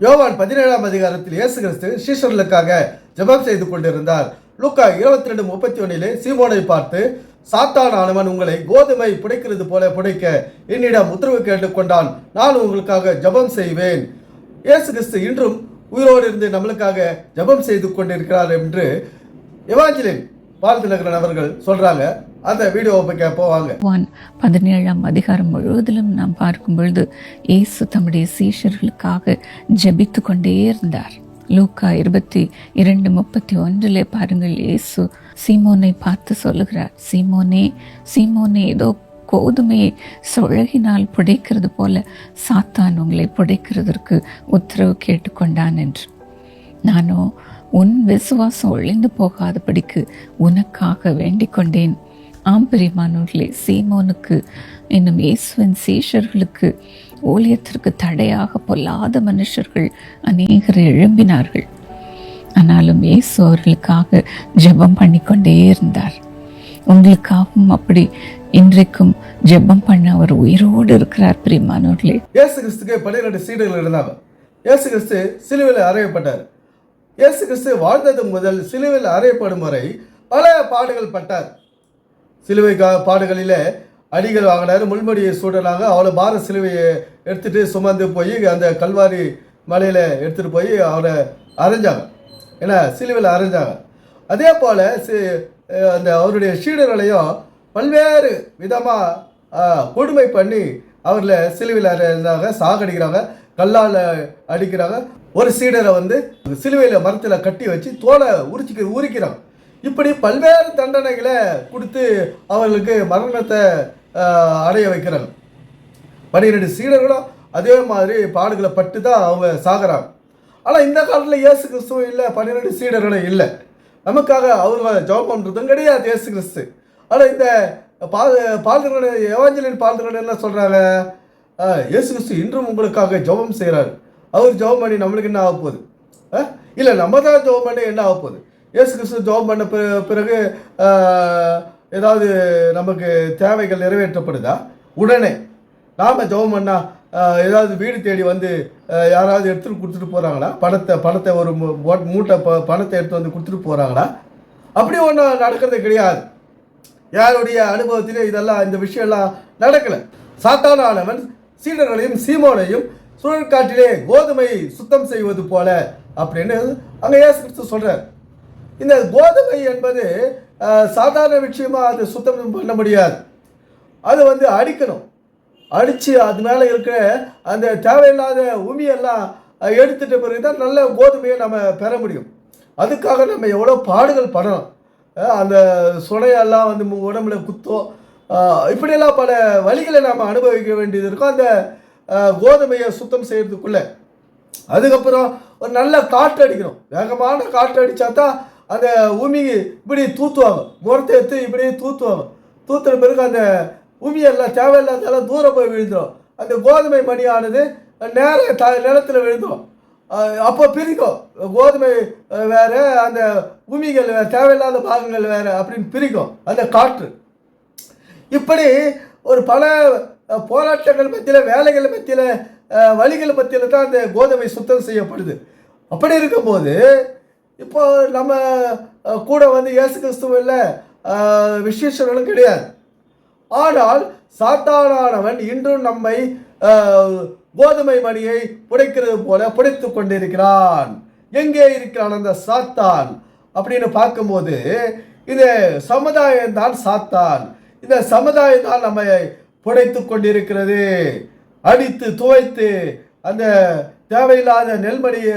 யோவான் பதினேழாம் அதிகாரத்தில் இயேசு கிறிஸ்து சீஷர்களுக்காக ஜெபம் செய்து கொண்டிருந்தார். லூக்கா இருபத்தி ரெண்டு முப்பத்தி ஒன்னிலே சீமோனை பார்த்து சாத்தான் ஆனவன் உங்களை கோதுமை புடைக்கிறது போல புடைக்க என்னிடம் உத்தரவு கேட்டுக்கொண்டான். நான் உங்களுக்காக ஜெபம் செய்வேன். இயேசு கிறிஸ்து இன்றும் உயிரோடு இருந்து நம்மளுக்காக ஜெபம் செய்து கொண்டிருக்கிறார் என்று எவாஞ்சலின் பால் அவர்கள் சொல்றாங்க. அந்த வீடியோவை போய் கேட்போம் பதினேழாம் அதிகாரம் முழுவதிலும் நாம் பார்க்கும் பொழுது இயேசு தம்முடைய சீஷர்களுக்காக ஜபித்து கொண்டே இருந்தார். லூக்கா இருபத்தி இரண்டு முப்பத்தி ஒன்றிலே பாருங்கள் இயேசு சீமோனை பார்த்து சொல்லுகிறார். சீமோனே சீமோனே ஏதோ கோதுமையை சுழகினால் புடைக்கிறது போல சாத்தான் உங்களை புடைக்கிறதற்கு உத்தரவு கேட்டுக்கொண்டான் என்று. நானோ உன் விசுவாசம் ஒழிந்து போகாதபடிக்கு உனக்காக வேண்டிக் கொண்டேன் ஆம் பிரியமானவர்களே சீமோனுக்கு இன்னும் இயேசுவின் சீஷர்களுக்கு ஊழியத்திற்கு தடையாக பொல்லாத மனுஷர்கள் அநேகர் எழும்பினார்கள். ஆனாலும் இயேசு அவர்களுக்காக ஜெபம் பண்ணிக்கொண்டே இருந்தார். உங்களுக்காகவும் அப்படி இன்றைக்கும் ஜெபம் பண்ண அவர் உயிரோடு இருக்கிறார் பிரியமானவர்களே. இயேசு கிறிஸ்துக்கு பன்னிரெண்டு சீடர்கள் இருந்தாங்க இயேசு கிறிஸ்து சிலுவையில் அறையப்பட்டார். இயேசு கிறிஸ்து வாழ்ந்தது முதல் சிலுவையில் அறையப்படும் வரை பல பாடுகள் பட்டார். சிலுவை கா- பாடுகளிலே அடிகள் வாங்கினார் முள்மடியை சூடனாங்க அவ்வளோ பார சிலுவையை எடுத்துகிட்டு சுமந்து போய் அந்த கல்வாரி மலையில் எடுத்துகிட்டு போய் அவரை அரைஞ்சாங்க. ஏன்னா சிலுவையில் அரைஞ்சாங்க. அதே போல் சி அந்த அவருடைய சீடர்களையும் பல்வேறு விதமாக கொடுமை பண்ணி அவரில் சிலுவையில் அரைஞ்சாங்க சாகடிக்கிறாங்க கல்லால் அடிக்கிறாங்க. ஒரு சீடரை வந்து சிலுவையில் மரத்தில் கட்டி வச்சு தோலை உரிச்சிக்க உரிக்கிறான். இப்படி பல்வேறு தண்டனைகளை கொடுத்து அவர்களுக்கு மரணத்தை அடைய வைக்கிறாங்க பன்னிரெண்டு சீடர்களும் அதே மாதிரி பாடுகளை பட்டு தான் அவங்க சாகிறாங்க. ஆனால் இந்த காலத்தில் இயேசு கிறிஸ்துவும் இல்லை பன்னிரெண்டு சீடர்களும் இல்லை. நமக்காக அவங்க ஜெபம் பண்ணுறதும் கிடையாது இயேசு கிறிஸ்து. ஆனால் இந்த பால் பால்திரன் எவாஞ்சலின் பால்திரன் என்ன சொல்கிறாங்க இயேசு கிறிஸ்து இன்றும் உங்களுக்காக ஜெபம் செய்கிறாரு அவர் ஜெபம் பண்ணி நம்மளுக்கு என்ன ஆக போகுது? இல்லை நம்ம தான் ஜெபம் பண்ணி என்ன ஆக போகுது? இயேசு கிறிஸ்து ஜெபம் பண்ண பிற- பிறகு ஏதாவது நமக்கு தேவைகள் நிறைவேற்றப்படுதா? உடனே. நாம் ஜெபம் பண்ணால் ஏதாவது வீடு தேடி வந்து யாராவது எடுத்துகிட்டு கொடுத்துட்டு போகிறாங்களா பணத்தை பணத்தை ஒரு மூட்டை ப பணத்தை எடுத்து வந்து கொடுத்துட்டு போகிறாங்களா அப்படி ஒன்றும் நடக்கிறது கிடையாது. யாருடைய அனுபவத்திலே இதெல்லாம் இந்த விஷயம்லாம் நடக்கலை. சாத்தானானவன் சீடர்களையும் சீமோனையும் சுழற்காட்டிலே கோதுமை சுத்தம் செய்வது போல அப்படின்னு அங்கே ஏசு கிறிஸ்து சொல்கிறார் இந்த கோதுமை என்பது சாதாரண விஷயமாக அது சுத்தம் பண்ண முடியாது. அது வந்து அடிக்கணும். அடித்து அது மேலே இருக்கிற அந்த தேவையில்லாத உமியெல்லாம் எடுத்துகிட்ட பிறகு தான் நல்ல கோதுமையை நம்ம பெற முடியும். அதுக்காக நம்ம எவ்வளோ பாடுகள் படணும் அந்த சுனையெல்லாம் வந்து உடம்புல குத்தம் இப்படியெல்லாம் பல வழிகளை நாம் அனுபவிக்க வேண்டியது இருக்கும். அந்த கோதுமையை சுத்தம் செய்கிறதுக்குள்ளே அதுக்கப்புறம் ஒரு நல்ல காற்று அடிக்கணும். வேகமான காற்று அடித்தா தான் அந்த உமி இப்படி தூத்துவாங்க. முரத்தை எடுத்து இப்படி தூத்துவாங்க. தூத்துற பிறகு அந்த உமியெல்லாம் தேவையில்லாதெல்லாம் தூரம் போய் விழுந்துடும் அந்த கோதுமை மணியானது நேர த நிலத்தில் விழுந்துடும் அப்போ பிரிக்கும். கோதுமை வேறு அந்த உமிகள் வேறு தேவையில்லாத பாகங்கள் வேறு அப்படின்னு பிரிக்கும். அந்த காற்று. இப்படி ஒரு பல போராட்டங்கள் மத்தியில் வேலைகள் மத்தியில் வழிகள் மத்தியில் தான் அந்த கோதுமை சுத்தம் செய்யப்படுது. அப்படி இருக்கும்போது இப்போ நம்ம கூட வந்து இயேசு கிறிஸ்துவ இல்லை விசேஷங்களும் கிடையாது. ஆனால் சாத்தானானவன் இன்றும் நம்மை கோதுமை மணியை புடைக்கிறது போல புடைத்து கொண்டிருக்கிறான். எங்கே இருக்கிறான் அந்த சாத்தான்? அப்படின்னு பார்க்கும்போது இது சமுதாயம் தான் சாத்தான். இந்த சமுதாயம் தான் நம்மை புடைத்து கொண்டிருக்கிறது. அடித்து துவைத்து அந்த தேவையில்லாத நெல்மணியை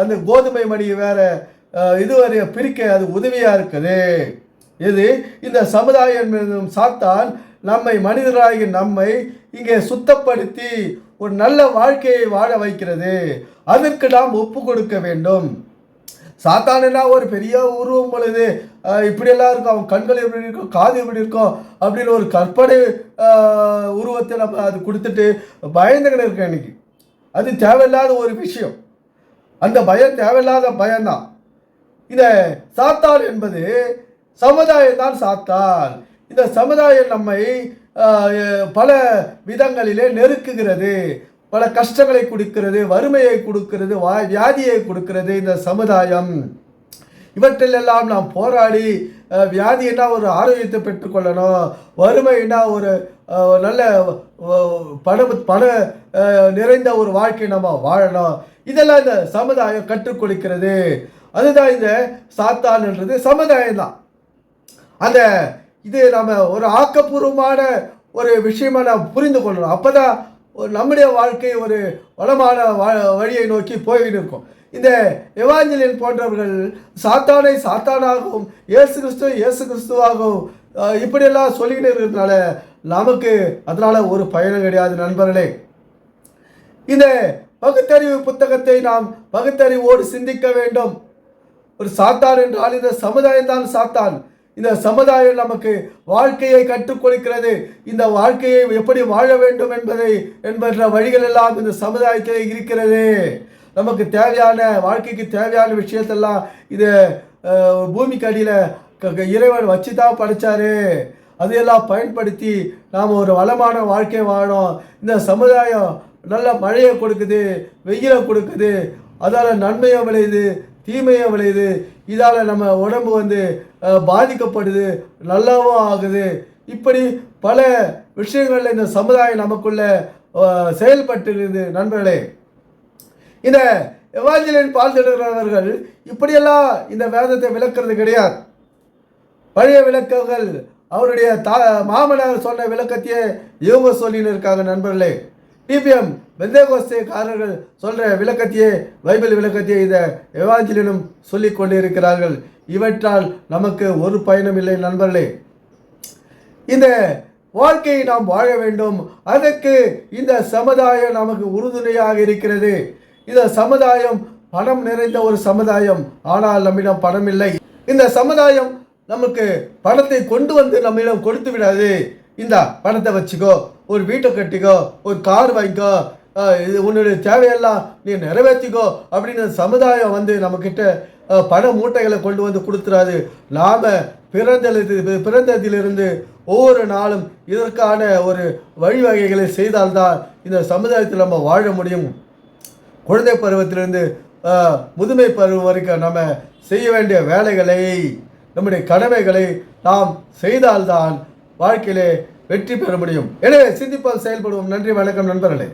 அந்த கோதுமை மணியை வேற இதுவரை பிரிக்க அது உதவியா இருக்குது. இது இந்த சமுதாயம் என்னும் சாத்தான் நம்மை மனிதராகி நம்மை இங்கே சுத்தப்படுத்தி ஒரு நல்ல வாழ்க்கையை வாழ வைக்கிறது. அதற்கு நாம் ஒப்பு கொடுக்க வேண்டும். சாத்தானுனா ஒரு பெரிய உருவம் பொழுது இப்படியெல்லாம் இருக்கும். அவன் கண்கள் எப்படி இருக்கும்? காது எப்படி இருக்கும்? அப்படின்னு ஒரு கற்பனை உருவத்தை நம்ம அது கொடுத்துட்டு பயந்துக்கிட்டு இருக்கேன் இன்னைக்கு. அது தேவையில்லாத ஒரு விஷயம். அந்த பயம் தேவையில்லாத பயம்தான். இந்த சாத்தான் என்பது சமுதாயம் தான் சாத்தான் இந்த சமுதாயம் நம்மை பல விதங்களிலே நெருக்குகிறது. பல கஷ்டங்களை கொடுக்கிறது வறுமையை கொடுக்கிறது வா- வியாதியை கொடுக்கிறது இந்த சமுதாயம். இவற்றிலெல்லாம் நாம் போராடி வியாதினா ஒரு ஆரோக்கியத்தை பெற்றுக்கொள்ளணும் வறுமைனா ஒரு நல்ல பண பண நிறைந்த ஒரு வாழ்க்கை நம்ம வாழணும். இதெல்லாம் இந்த சமுதாயம் கற்றுக் கொடுக்கிறது. அதுதான் இந்த சாத்தான்ன்றது. சமுதாயம் தான் அந்த இது நம்ம ஒரு ஆக்கப்பூர்வமான ஒரு விஷயமா நாம் புரிந்து கொள்ளணும். அப்பதான் ஒரு நம்முடைய வாழ்க்கை ஒரு வளமான வா- வழியை நோக்கி போய்கிட்டு இருக்கும். இந்த எவாஞ்சலியன் போன்றவர்கள் சாத்தானை சாத்தானாகவும் இயேசு கிறிஸ்து இயேசு கிறிஸ்துவாகவும் இப்படியெல்லாம் சொல்லிக்கிட்டு இருக்கிறதுனால நமக்கு அதனால் ஒரு பயனும் கிடையாது நண்பர்களே. இந்த பகுத்தறிவு புத்தகத்தை நாம் பகுத்தறிவோடு சிந்திக்க வேண்டும். ஒரு சாத்தான் என்றால் இந்த சமுதாயம் தான் சாத்தான். இந்த சமுதாயம் நமக்கு வாழ்க்கையை கற்றுக் கொடுக்கிறது. இந்த வாழ்க்கையை எப்படி வாழ வேண்டும் என்பதை என்பன்ற வழிகள் எல்லாம் இந்த சமுதாயத்தில் இருக்கிறது. நமக்கு தேவையான வாழ்க்கைக்கு தேவையான விஷயத்தெல்லாம் இது பூமிக்கு அடியில் க- இறைவன் வச்சு தான் படித்தாரு அதையெல்லாம் பயன்படுத்தி நாம் ஒரு வளமான வாழ்க்கை வாழணும். இந்த சமுதாயம் நல்ல மழையை கொடுக்குது வெயிலை கொடுக்குது. அதால் நன்மையும் விளையுது தீமையும் விளையுது. இதால் நம்ம உடம்பு வந்து பாதிக்கப்படுது நல்லாவும் ஆகுது. இப்படி பல விஷயங்களில் இந்த சமுதாயம் நமக்குள்ள செயல்பட்டுகிறது நண்பர்களே இந்த எவாஞ்சலின் பால் திடுகிறவர்கள் இப்படியெல்லாம் இந்த வேதத்தை விளக்குறது கிடையாது. பழைய விளக்கங்கள் அவருடைய தா மாமனார் சொன்ன விளக்கத்தையே இவங்க சொல்லின்னு இருக்காங்க நண்பர்களே. டிபிஎம் வெந்தேகோஸ்தேக்காரர்கள் சொல்கிற விளக்கத்தையே பைபிள் விளக்கத்தையே இந்த எவாஞ்சலினும் சொல்லிக் கொண்டிருக்கிறார்கள். இவற்றால் நமக்கு ஒரு பயனும் இல்லை நண்பர்களே. இந்த வாழ்க்கையை நாம் வாழ வேண்டும். அதற்கு இந்த சமுதாயம் நமக்கு உறுதுணையாக இருக்கிறது. இந்த சமுதாயம் பணம் நிறைந்த ஒரு சமுதாயம். ஆனால் நம்மிடம் பணம் இல்லை. இந்த சமுதாயம் நமக்கு பணத்தை கொண்டு வந்து நம்மிடம் கொடுத்து விடாது. இந்த பணத்தை வச்சுக்கோ ஒரு வீட்டை கட்டிக்கோ ஒரு கார் வாங்கிக்கோ இது உன்னுடைய தேவையெல்லாம் நீ நிறைவேற்றிக்கோ அப்படின்னு சமுதாயம் வந்து நம்மக்கிட்ட பண மூட்டைகளை கொண்டு வந்து கொடுத்துறாது. நாம் பிறந்தது பிறந்ததிலிருந்து ஒவ்வொரு நாளும் இதற்கான ஒரு வழிவகைகளை செய்தால்தான் இந்த சமுதாயத்தில் நம்ம வாழ முடியும். குழந்தை பருவத்திலிருந்து முதுமை பருவம் வரைக்கும் நம்ம செய்ய வேண்டிய வேலைகளை நம்முடைய கடமைகளை நாம் செய்தால்தான் வாழ்க்கையிலே வெற்றி பெற முடியும். எனவே சிந்திப்பால் செயல்படுவோம். நன்றி வணக்கம் நண்பர்களே.